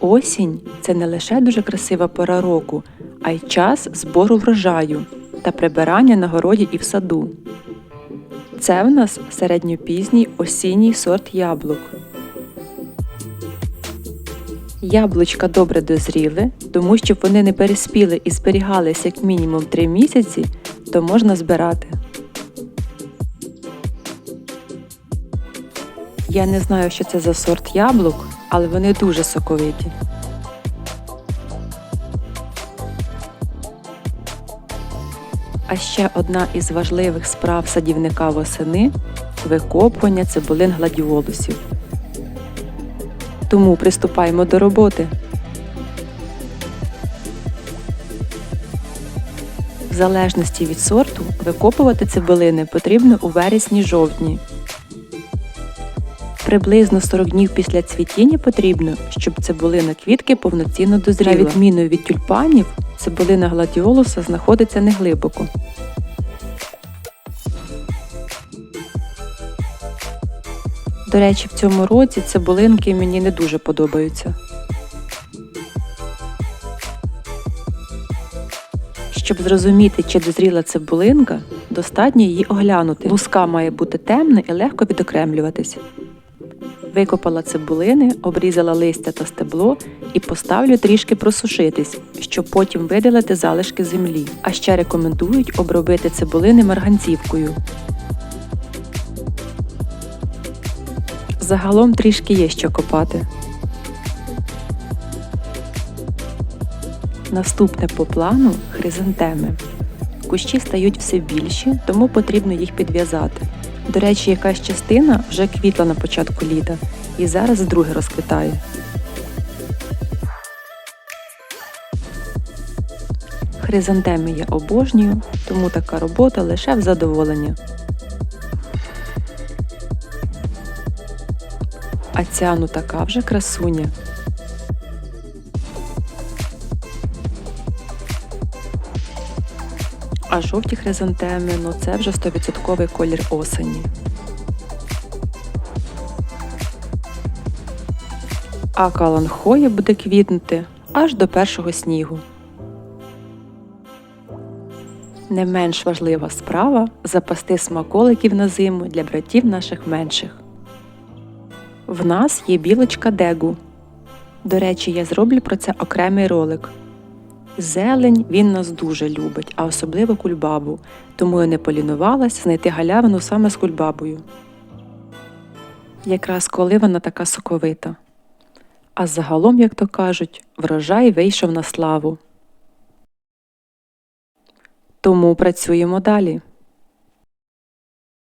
Осінь це не лише дуже красива пора року, а й час збору врожаю та прибирання на городі і в саду. Це в нас середньопізній осінній сорт яблук. Яблучка добре дозріли, тому щоб вони не переспіли і зберігались як мінімум 3 місяці, то можна збирати. Я не знаю, що це за сорт яблук, але вони дуже соковиті. А ще одна із важливих справ садівника восени викопування цибулин гладіолусів. Тому приступаємо до роботи. В залежності від сорту викопувати цибулини потрібно у вересні-жовтні. Приблизно 40 днів після цвітіння потрібно, щоб цибулина квітки повноцінно дозріла. На відміну від тюльпанів, цибулина гладіолуса знаходиться неглибоко. До речі, в цьому році цибулинки мені не дуже подобаються. Щоб зрозуміти, чи дозріла цибулинка, достатньо її оглянути. Луска має бути темна і легко відокремлюватися. Викопала цибулини, обрізала листя та стебло і поставлю трішки просушитись, щоб потім видалити залишки землі. А ще рекомендують обробити цибулини марганцівкою. Загалом трішки є що копати. Наступне по плану хризантеми. Кущі стають все більші, тому потрібно їх підв'язати. До речі, якась частина вже квітла на початку літа і зараз вдруге розквітає. Хризантеми я обожнюю, тому така робота лише в задоволення. А ця ну така вже красуня. А жовті хризантеми, ну це вже 100% колір осені. А каланхоя буде квітнути аж до першого снігу. Не менш важлива справа запасти смаколиків на зиму для братів наших менших. В нас є білочка Дегу. До речі, я зроблю про це окремий ролик. Зелень він нас дуже любить, а особливо кульбабу, тому я не полінувалась знайти галявину саме з кульбабою. Якраз коли вона така соковита. А загалом, як то кажуть, врожай вийшов на славу. Тому працюємо далі.